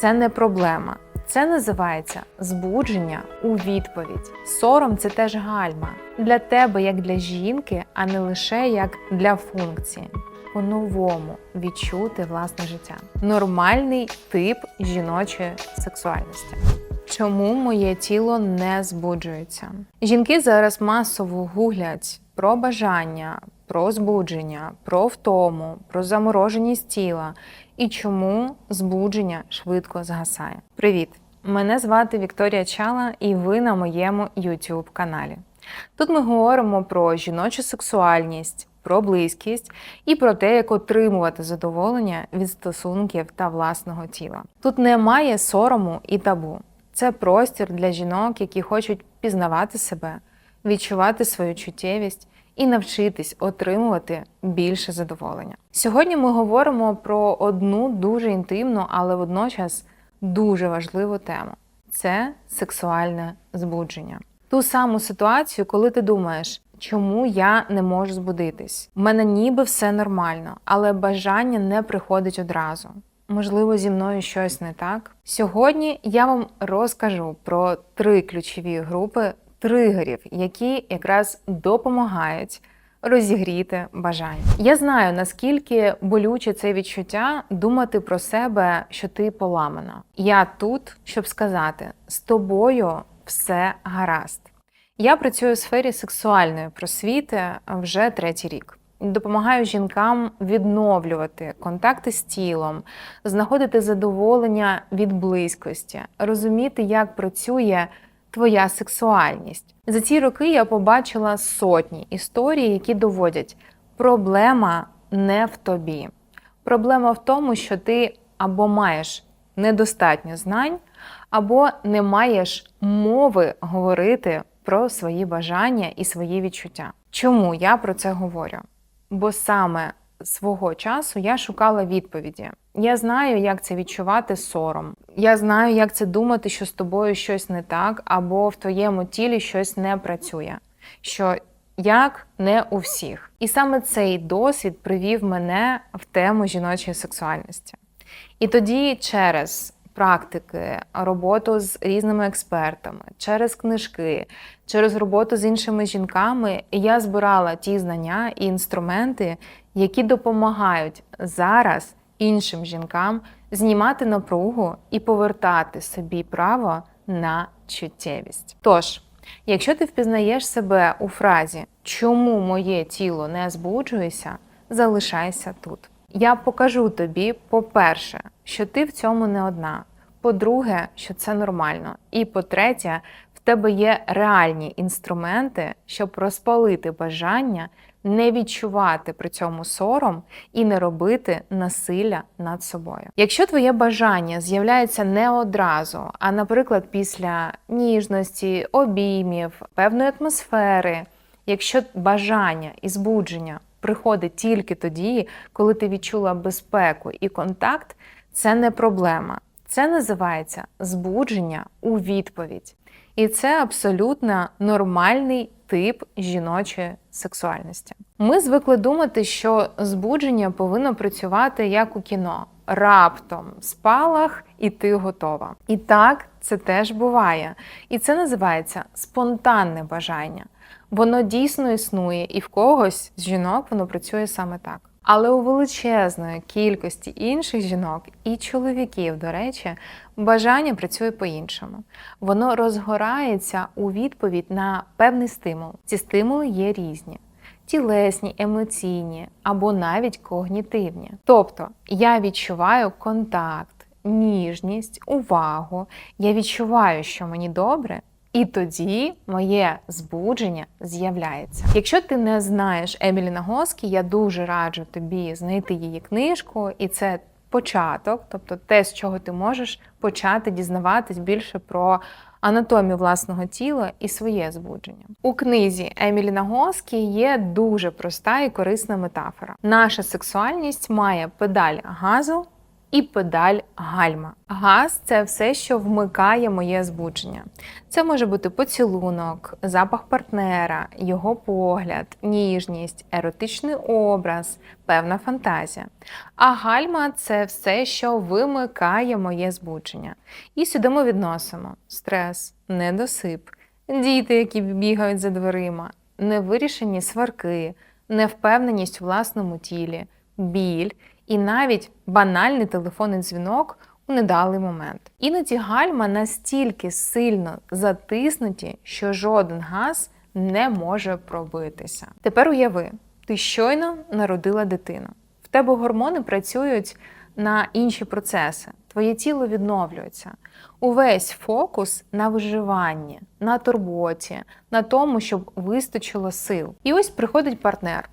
це не проблема. Це називається збудження у відповідь. Сором це теж гальма для тебе, як для жінки, а не лише як для функції. По-новому відчути власне життя. Нормальний тип жіночої сексуальності. Чому моє тіло не збуджується? Жінки зараз масово гуглять про бажання, про збудження, про втому, про замороженість тіла і чому збудження швидко згасає. Привіт! Мене звати Вікторія Чала, і ви на моєму YouTube каналі. Тут ми говоримо про жіночу сексуальність, про близькість і про те, як отримувати задоволення від стосунків та власного тіла. Тут немає сорому і табу. Це простір для жінок, які хочуть пізнавати себе, відчувати свою чуттєвість і навчитись отримувати більше задоволення. Сьогодні ми говоримо про одну дуже інтимну, але водночас дуже важливу тему це сексуальне збудження. Ту саму ситуацію, коли ти думаєш, чому я не можу збудитись? У мене ніби все нормально, але бажання не приходить одразу. Можливо, зі мною щось не так. Сьогодні я вам розкажу про три ключові групи тригерів, які якраз допомагають розігріти бажання. Я знаю, наскільки болюче це відчуття думати про себе, що ти поламана. Я тут, щоб сказати, з тобою все гаразд. Я працюю у сфері сексуальної просвіти вже третій рік. Допомагаю жінкам відновлювати контакти з тілом, знаходити задоволення від близькості, розуміти, як працює твоя сексуальність. За ці роки я побачила сотні історій, які доводять, проблема не в тобі. Проблема в тому, що ти або маєш недостатньо знань, або не маєш мови говорити про свої бажання і свої відчуття. Чому я про це говорю? Бо саме свого часу я шукала відповіді. Я знаю, як це відчувати сором. Я знаю, як це думати, що з тобою щось не так, або в твоєму тілі щось не працює. Що як не у всіх. І саме цей досвід привів мене в тему жіночої сексуальності. І тоді через практики, роботу з різними експертами, через книжки, через роботу з іншими жінками я збирала ті знання і інструменти, які допомагають зараз іншим жінкам знімати напругу і повертати собі право на чуттєвість. Тож, якщо ти впізнаєш себе у фразі Чому моє тіло не збуджується, залишайся тут. Я покажу тобі, по-перше, що ти в цьому не одна. По-друге, що це нормально. І по-третє, в тебе є реальні інструменти, щоб розпалити бажання, не відчувати при цьому сором і не робити насилля над собою. Якщо твоє бажання з'являється не одразу, а, наприклад, після ніжності, обіймів, певної атмосфери, якщо бажання і збудження приходить тільки тоді, коли ти відчула безпеку і контакт, це не проблема. Це називається збудження у відповідь. І це абсолютно нормальний тип жіночої сексуальності. Ми звикли думати, що збудження повинно працювати як у кіно. Раптом спалах, і ти готова. І так це теж буває. І це називається спонтанне бажання. Воно дійсно існує, і в когось з жінок воно працює саме так. Але у величезної кількості інших жінок і чоловіків, до речі, бажання працює по-іншому. Воно розгорається у відповідь на певний стимул. Ці стимули є різні. Тілесні, емоційні або навіть когнітивні. Тобто я відчуваю контакт, ніжність, увагу, я відчуваю, що мені добре, і тоді моє збудження з'являється. Якщо ти не знаєш Емілі Нагоскі, я дуже раджу тобі знайти її книжку, і це початок, тобто те, з чого ти можеш почати дізнаватись більше про анатомію власного тіла і своє збудження. У книзі Емілі Нагоскі є дуже проста і корисна метафора. Наша сексуальність має педаль газу і педаль гальма. Газ це все, що вмикає моє збудження. Це може бути поцілунок, запах партнера, його погляд, ніжність, еротичний образ, певна фантазія. А гальма це все, що вимикає моє збудження. І сюди ми відносимо стрес, недосип, діти, які бігають за дверима, невирішені сварки, невпевненість у власному тілі, біль і навіть банальний телефонний дзвінок у недалий момент. Іноді гальма настільки сильно затиснуті, що жоден газ не може пробитися. Тепер уяви, ти щойно народила дитину. В тебе гормони працюють на інші процеси. Твоє тіло відновлюється. Увесь фокус на виживанні, на турботі, на тому, щоб вистачило сил. І ось приходить партнер,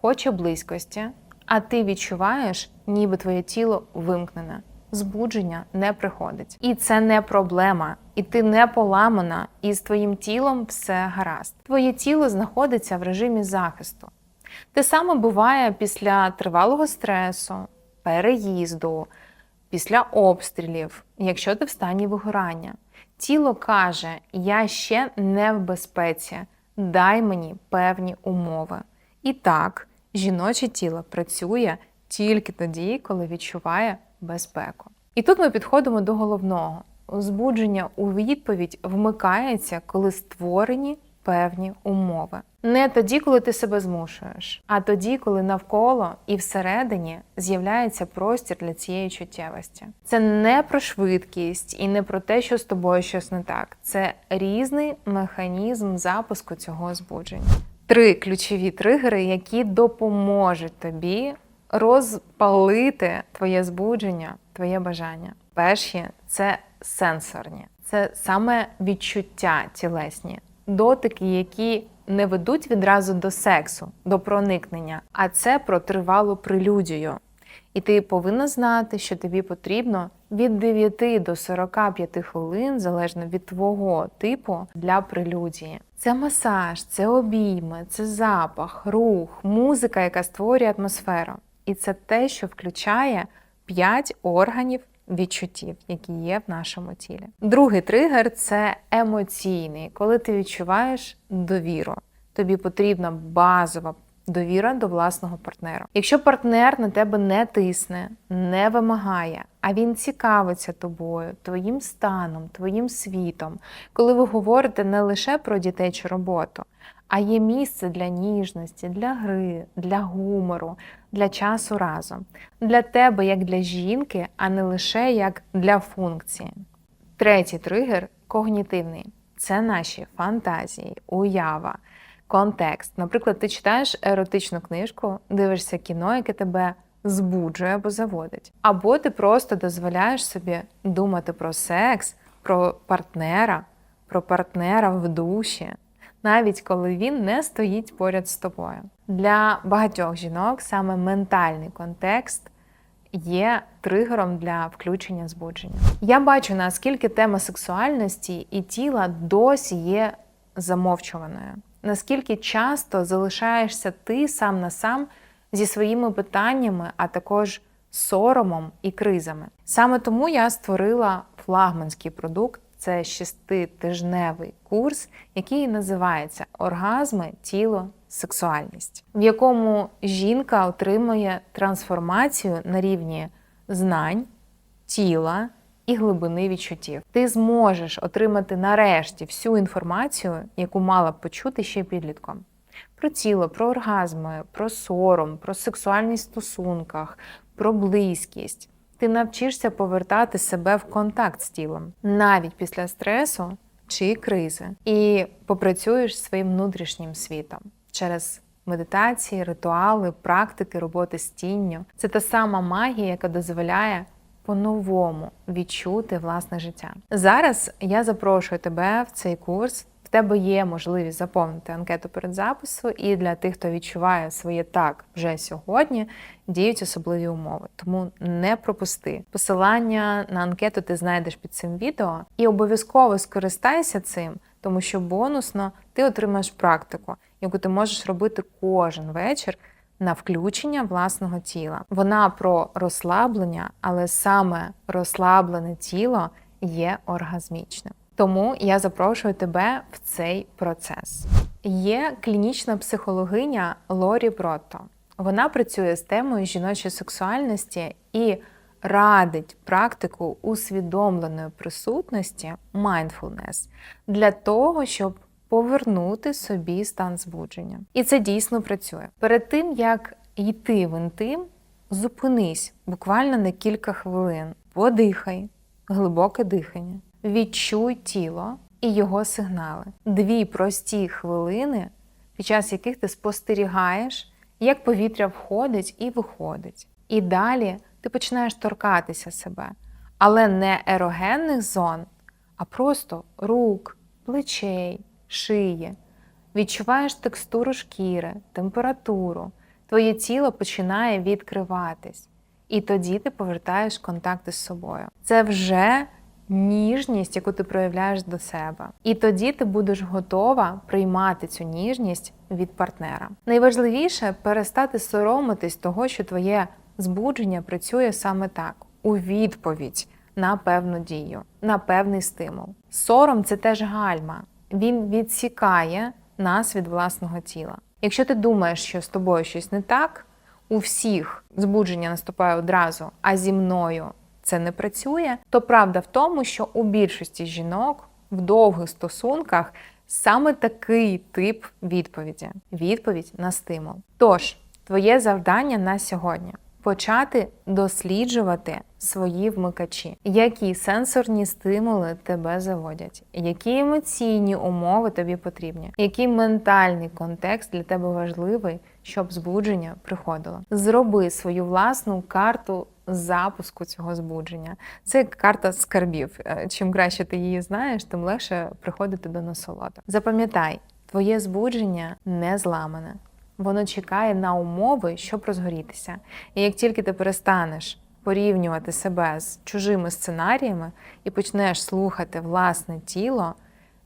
хоче близькості, а ти відчуваєш, ніби твоє тіло вимкнене. Збудження не приходить. І це не проблема. І ти не поламана, і з твоїм тілом все гаразд. Твоє тіло знаходиться в режимі захисту. Те саме буває після тривалого стресу, переїзду, після обстрілів, якщо ти в стані вигорання. Тіло каже: Я ще не в безпеці, дай мені певні умови. І так, жіноче тіло працює тільки тоді, коли відчуває безпеку. І тут ми підходимо до головного. Збудження у відповідь вмикається, коли створені певні умови. Не тоді, коли ти себе змушуєш, а тоді, коли навколо і всередині з'являється простір для цієї чуттєвості. Це не про швидкість і не про те, що з тобою щось не так. Це різний механізм запуску цього збудження. Три ключові тригери, які допоможуть тобі розпалити твоє збудження, твоє бажання. Перші це сенсорні, це саме відчуття тілесні, дотики, які не ведуть відразу до сексу, до проникнення, а це про тривалу прелюдію. І ти повинна знати, що тобі потрібно від 9 до 45 хвилин, залежно від твого типу, для прелюдії. Це масаж, це обійми, це запах, рух, музика, яка створює атмосферу. І це те, що включає 5 органів відчуттів, які є в нашому тілі. Другий тригер це емоційний, коли ти відчуваєш довіру. Тобі потрібна базова довіра до власного партнера. Якщо партнер на тебе не тисне, не вимагає, а він цікавиться тобою, твоїм станом, твоїм світом, коли ви говорите не лише про дітей чи роботу, а є місце для ніжності, для гри, для гумору, для часу разом, для тебе як для жінки, а не лише як для функції. Третій тригер когнітивний це наші фантазії, уява, контекст. Наприклад, ти читаєш еротичну книжку, дивишся кіно, яке тебе збуджує або заводить. Або ти просто дозволяєш собі думати про секс, про партнера, про партнера в душі, навіть коли він не стоїть поряд з тобою. Для багатьох жінок саме ментальний контекст є тригером для включення збудження. Я бачу, наскільки тема сексуальності і тіла досі є замовчуваною. Наскільки часто залишаєшся ти сам на сам зі своїми питаннями, а також соромом і кризами. Саме тому я створила флагманський продукт. Це шеститижневий курс, який називається Оргазми, тіло, сексуальність, в якому жінка отримує трансформацію на рівні знань, тіла і глибини відчуттів. Ти зможеш отримати нарешті всю інформацію, яку мала б почути ще підлітком. Про тіло, про оргазми, про сором, про сексуальність стосунках, про близькість. Ти навчишся повертати себе в контакт з тілом навіть після стресу чи кризи, і попрацюєш своїм внутрішнім світом через медитації, ритуали, практики роботи з тінню. Це та сама магія, яка дозволяє по-новому відчути власне життя. Зараз я запрошую тебе в цей курс. В тебе є можливість заповнити анкету перед запису, і для тих, хто відчуває своє так вже сьогодні, діють особливі умови. Тому не пропусти. Посилання на анкету ти знайдеш під цим відео і обов'язково скористайся цим, тому що бонусно ти отримаєш практику, яку ти можеш робити кожен вечір на включення власного тіла. Вона про розслаблення, але саме розслаблене тіло є оргазмічним. Тому я запрошую тебе в цей процес. Є клінічна психологиня Лорі Бротто. Вона працює з темою жіночої сексуальності і радить практику усвідомленої присутності mindfulness для того, щоб повернути собі стан збудження. І це дійсно працює. Перед тим як йти в інтим, зупинись буквально на кілька хвилин, подихай, глибоке дихання, відчуй тіло і його сигнали. Дві прості хвилини, під час яких ти спостерігаєш, як повітря входить і виходить. І далі ти починаєш торкатися себе, але не ерогенних зон, а просто рук, плечей, шиї. Відчуваєш текстуру шкіри, температуру, твоє тіло починає відкриватись. І тоді ти повертаєш контакти з собою. Це вже ніжність, яку ти проявляєш до себе. І тоді ти будеш готова приймати цю ніжність від партнера. Найважливіше перестати соромитись того, що твоє збудження працює саме так, у відповідь на певну дію, на певний стимул. Сором це теж гальма. Він відсікає нас від власного тіла. Якщо ти думаєш, що з тобою щось не так, у всіх збудження наступає одразу, а зі мною це не працює, то правда в тому, що у більшості жінок в довгих стосунках саме такий тип відповіді відповідь на стимул. Тож, твоє завдання на сьогодні почати досліджувати свої вмикачі, які сенсорні стимули тебе заводять, які емоційні умови тобі потрібні, який ментальний контекст для тебе важливий, щоб збудження приходило. Зроби свою власну карту запуску цього збудження. Це карта скарбів. Е, Чим краще ти її знаєш, тим легше приходити до насолоди. Запам'ятай, твоє збудження не зламане. Воно чекає на умови, щоб розгорітися. І як тільки ти перестанеш порівнювати себе з чужими сценаріями і почнеш слухати власне тіло,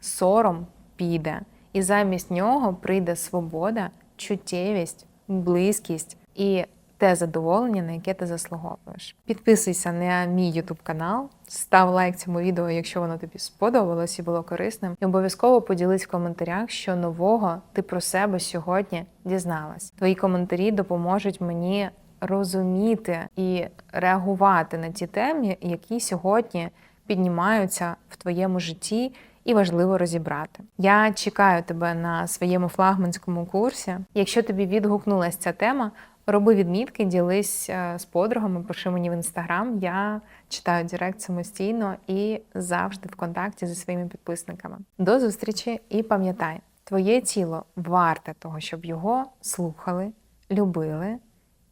сором піде. І замість нього прийде свобода, чуттєвість, близькість і те задоволення, на яке ти заслуговуєш. Підписуйся на мій YouTube канал, став лайк цьому відео, якщо воно тобі сподобалось і було корисним. І обов'язково поділись в коментарях, що нового ти про себе сьогодні дізналась. Твої коментарі допоможуть мені розуміти і реагувати на ті теми, які сьогодні піднімаються в твоєму житті. І важливо розібрати. Я чекаю тебе на своєму флагманському курсі. Якщо тобі відгукнулася ця тема, роби відмітки, ділись е, з подругами, пиши мені в інстаграм. Я читаю Директ самостійно і завжди в контакті зі своїми підписниками. До зустрічі і пам'ятай, твоє тіло варте того, щоб його слухали, любили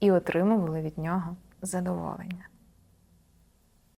і отримували від нього задоволення.